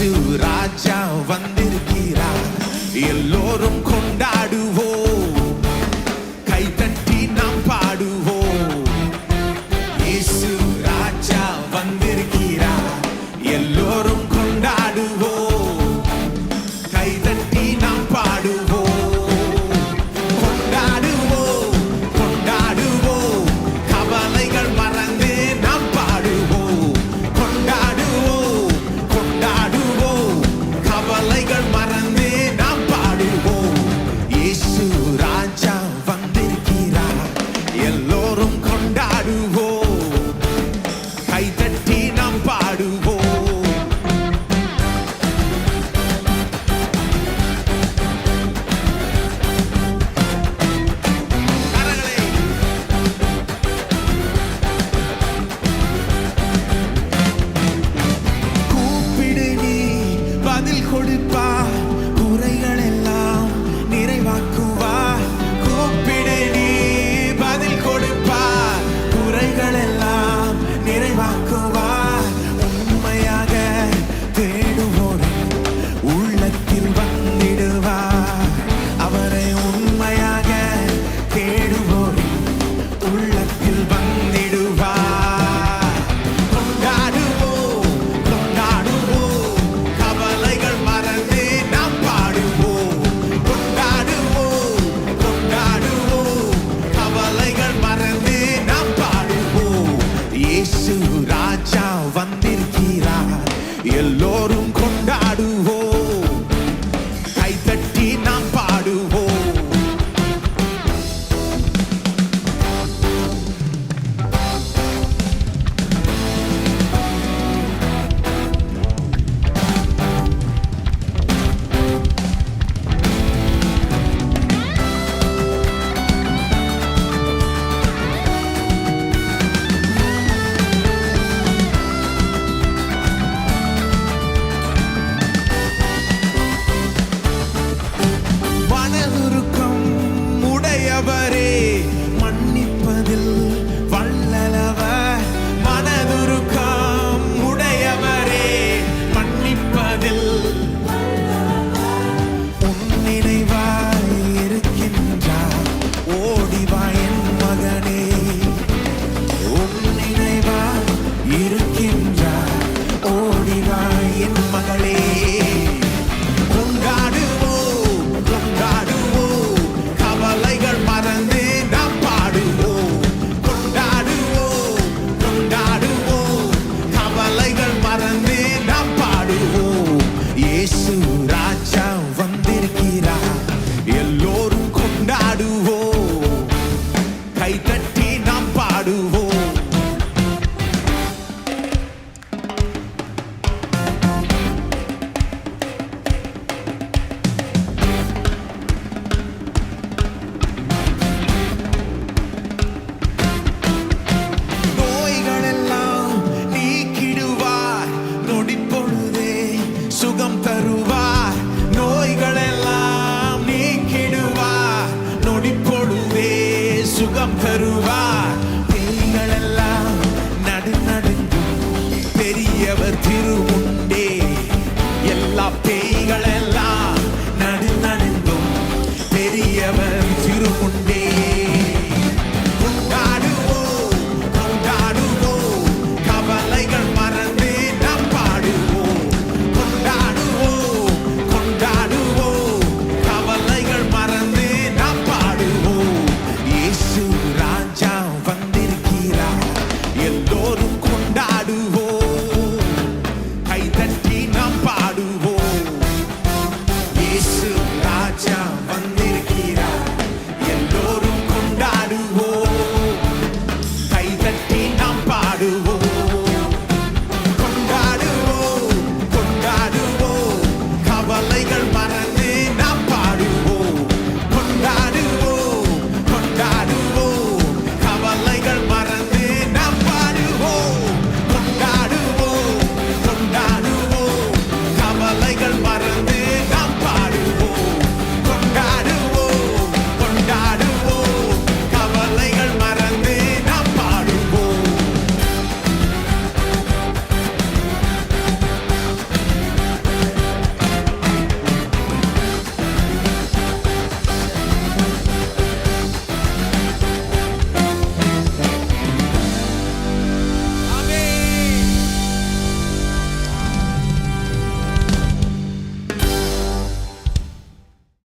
இயேசு ராஜா வந்திருக்கிறார் எல்லோரும் கொண்டாடுவோம் பதில் கொடுப்பா. எல்லோரும் கொண்டாடுவோம். mirar. Y சுகம் தருவார் பெண்களெல்லாம் நடு நடுங்கும் பெரியவர் திருமுண்டே எல்லா பேய்களெல்லாம்